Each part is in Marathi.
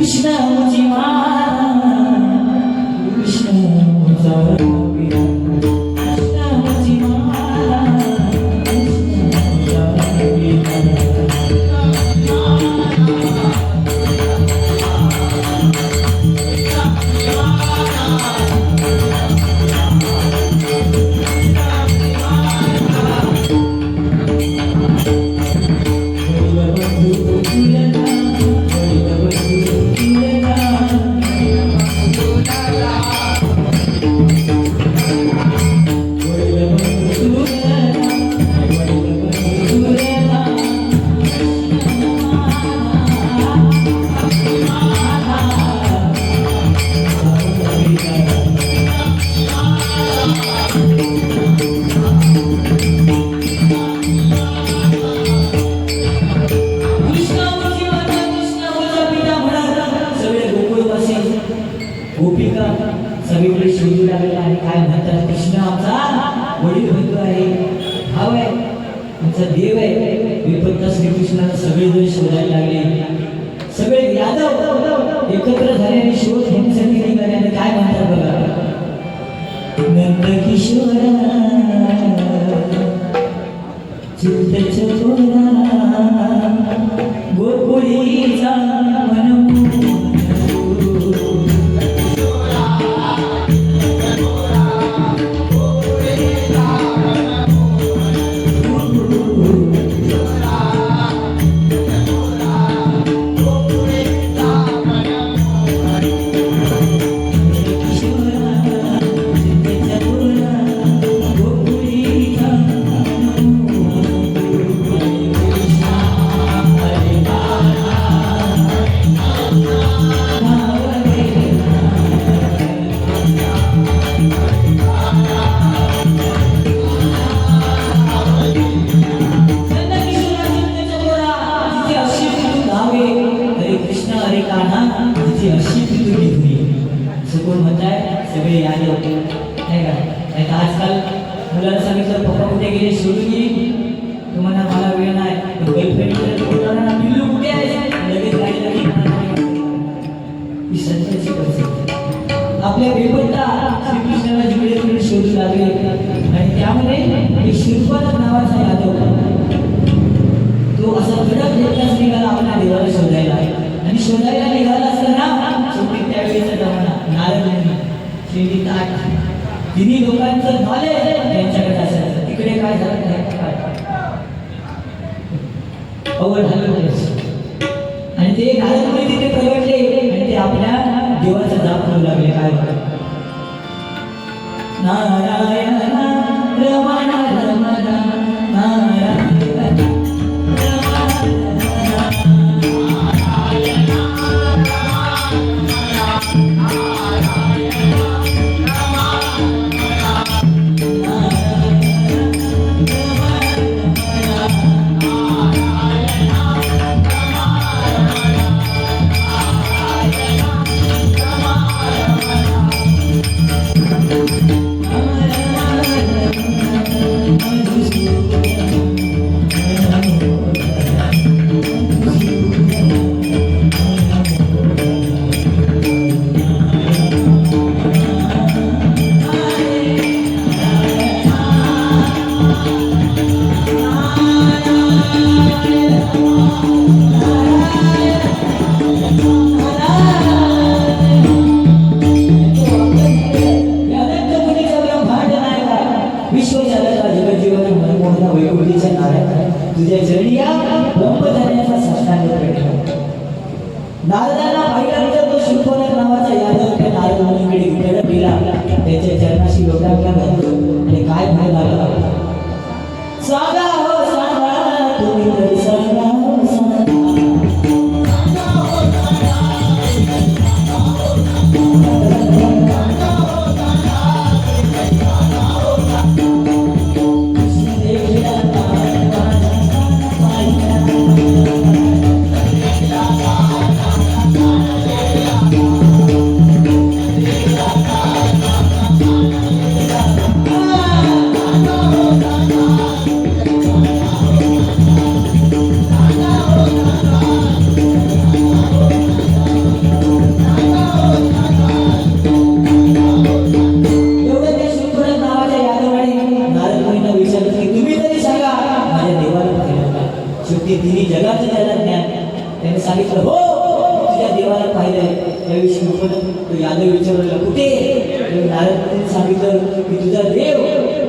कृष्ण गोपिका सगळीकडे शोधू लागलेला आहे काय म्हणतात? कृष्ण आमचा वडील बंधू आहे. भाव आहे. आमचा देव आहे. विपत्ता श्रीकृष्णाला सगळेजण शोधायला लागले. सगळे यादव एकत्र झाल्याने शोध घेण्यासाठी निघाल्याने काय म्हणतात बघा? नंद किशोरा चित्त चकोरा गोकुळीचा सगळे आले होते. नाही का? नाही तर आजकाल मुलांना सांगितलं पप्पा कुठे गेले? सोडून येईल तुम्हाला मला वेळ नाही. कुठे आहे लगेच ही सध्याची परिस्थिती. आपल्या बेपत्ता श्रीकृष्णाला जिकडे तिकडे शोधू लागले. आणि त्यामुळे एक शिरपाद नावाचा यादव तो असा कडक एकटाच निघाला आपल्या देवाला शोधायला. आणि शोधायला निघाला तिन्ही लोकांचं नॉलेज त्यांच्याकडे असायचं. तिकडे काय झालं काय काय अवघड झालं आणि ते नारदमुनी तिथे प्रगटले आणि ते आपल्या देवाचा जाप करू लागले. काय नारायण या तो शिल्पनाथ नावाचा यादव त्या नारद मुलीकडे उठेला त्याच्या चरणाशी घातलो आणि काय म्हणायला लागला? स्वागत सांगितलं हो, हो, हो, हो तुझ्या देवाला पाहिलंय. त्याविषयी मुखद यादव विचारला कुठे नारद सांगितलं की तुझा देव.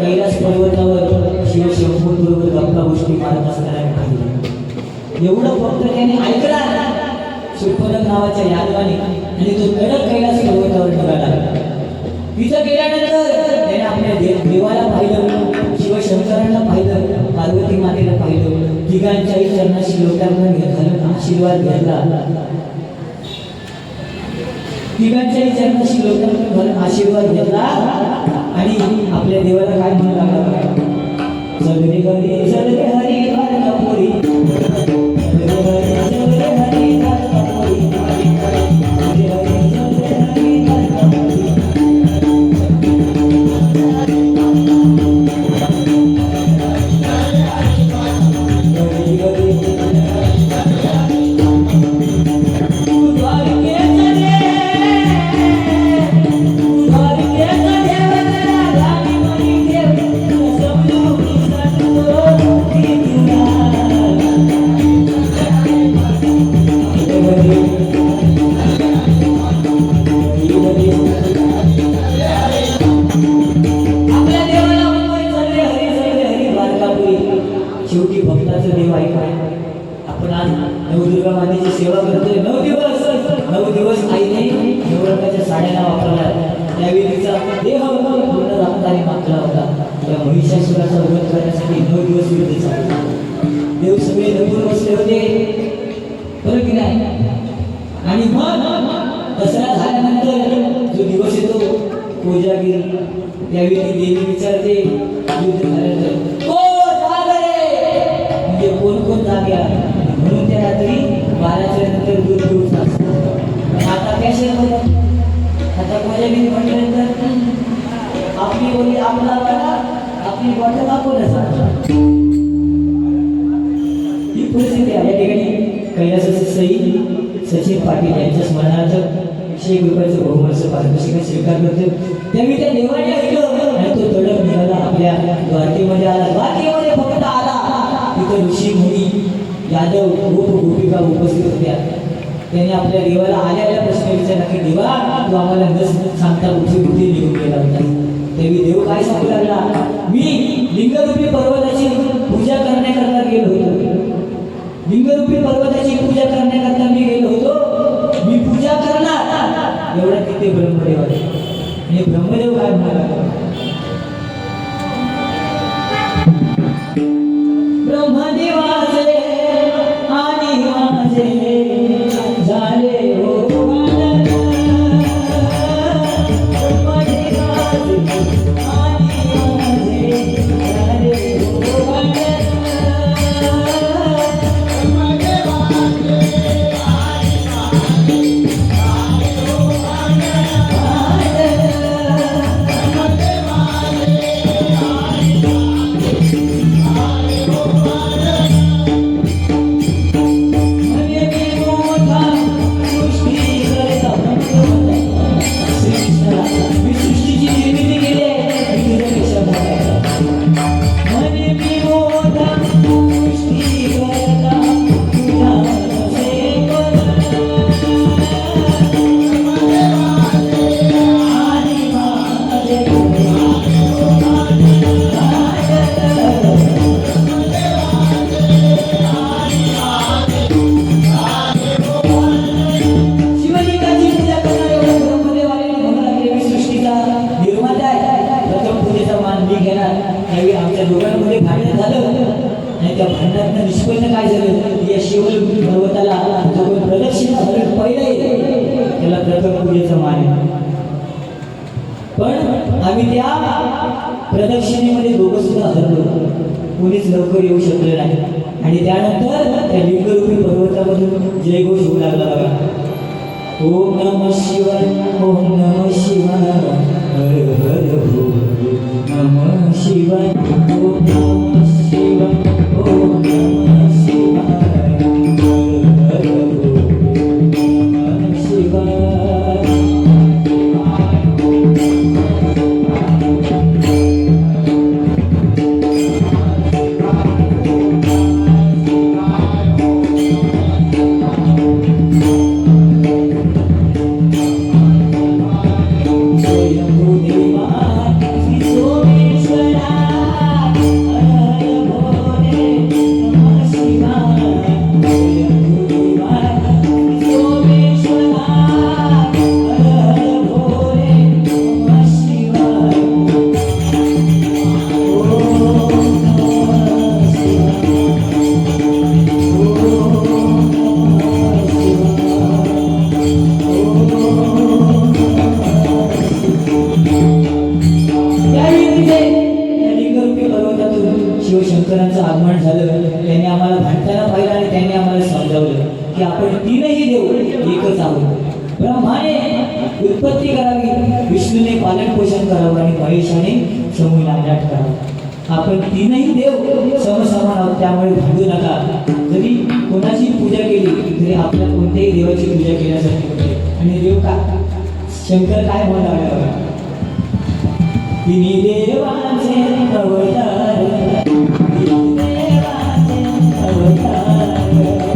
कैलास पर्वतावर शिवशंभूबरोबर गप्पा गोष्टी मारत असताना पाहिलं. एवढं फक्त त्याने ऐकला. सुपनक नावाच्या यादवाने आणि तो कडक कैलास पर्वतावर ठरला तिथं गेल्यानंतर त्याने आपल्या देवाला पाहिलं शिवशंकरांना पाहिलं पार्वती मातेला पाहिलं तिघांच्याही चरणाशी लोटांना घालून आशीर्वाद घेतला तिघांच्याही चरणाशी लोटांना घालून आशीर्वाद घेतला आणि आपल्या देवाला काय म्हणू लागला? चल रे हरी हरी द्वारकापुरी चल हरी चल आणि मग दसरा झाल्यानंतर जो दिवस येतो कोजागिरी त्यावेळी देवी विचारते युद्ध झाल्यानंतर कोण म्हणजे कोण कोण जाग्या म्हणून त्या रात्री बाराच्या नंतर दूध घेऊन आता कॅश आता कोजागिरी म्हटल्यानंतर आपली बोली आपला वाला आपली बॉटल आपणच ही परिस्थिती आहे. या ठिकाणी कैलासाची सई सचिन पाटील यांच्या स्मरणार्थ एकशे एक रुपयाचं बहुमर्ष पारितोषिक स्वीकार करतो त्यावेळी त्या देवाने ऐकलं आणि तो तडक निघाला. आपल्या द्वारकेमध्ये आला. द्वारकेमध्ये फक्त आला. तिथं ऋषी मुनी यादव गोप गोपिका उपस्थित होत्या. त्याने आपल्या देवाला आल्या आल्या प्रश्न विचारला की देवा तू आम्हाला न सांगता कुठे कुठे निघून गेला होता तेव्हा देव काय सांगू लागला? मी लिंगरूपी पर्वताची पूजा करण्याकरता गेलो होतो. ब्रह्मदेव काय म्हणाला त्या दोघांमध्ये भांडण झालं आणि त्या भांडणातनं निष्पन्न काय झालं? या शिवल पर्वताला जो कोण झालं पहिलं पहिले त्याला प्रथम पूजेचा मान पण आम्ही त्या प्रदक्षिणेमध्ये दोघं सुद्धा हरलो. कोणीच लवकर येऊ शकले नाही. आणि त्यानंतर त्या लिंगरूपी पर्वतामधून जयघोष होऊ लागला बघा. ओम नम शिवाय ओम केली आपल्या कोणत्याही देवाची पूजा केल्यासारखी होते. आणि देव का? शंकर काय म्हणाला तिन्ही देवाचे अवतार तिन्ही देवाचे अवतार.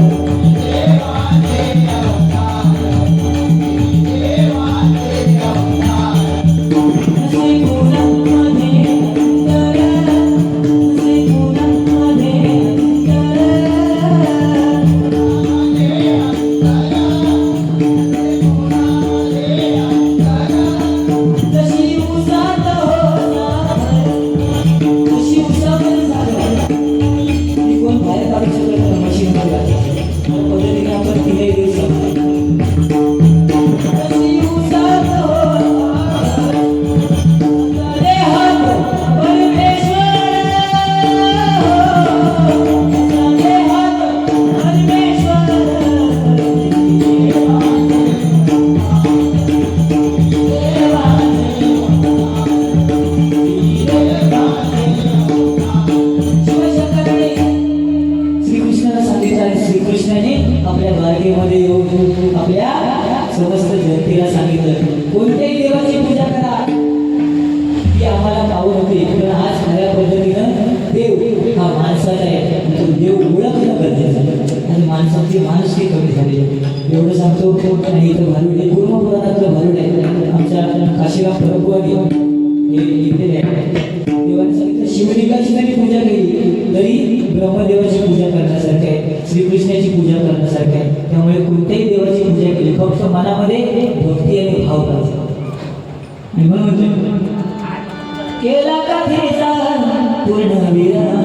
एवढं सांगतो नाही तर भारूड आहे. पूर्ण पुराणातलं भारूड आहे. आमच्या काशीराम प्रभू हे लिहिलेले आहे देवाने सांगितलं शिवलिंगाची जरी पूजा केली. तरी ब्रह्मदेवाची पूजा करण्यासारखं आहे. श्रीकृष्णाची पूजा करण्यासारखं आहे. त्यामुळे कोणत्याही देवाची पूजा केली. फक्त मनामध्ये भक्ती आणि भाव पाहिजे. आणि म्हणून केला कथेचा पूर्ण विराम.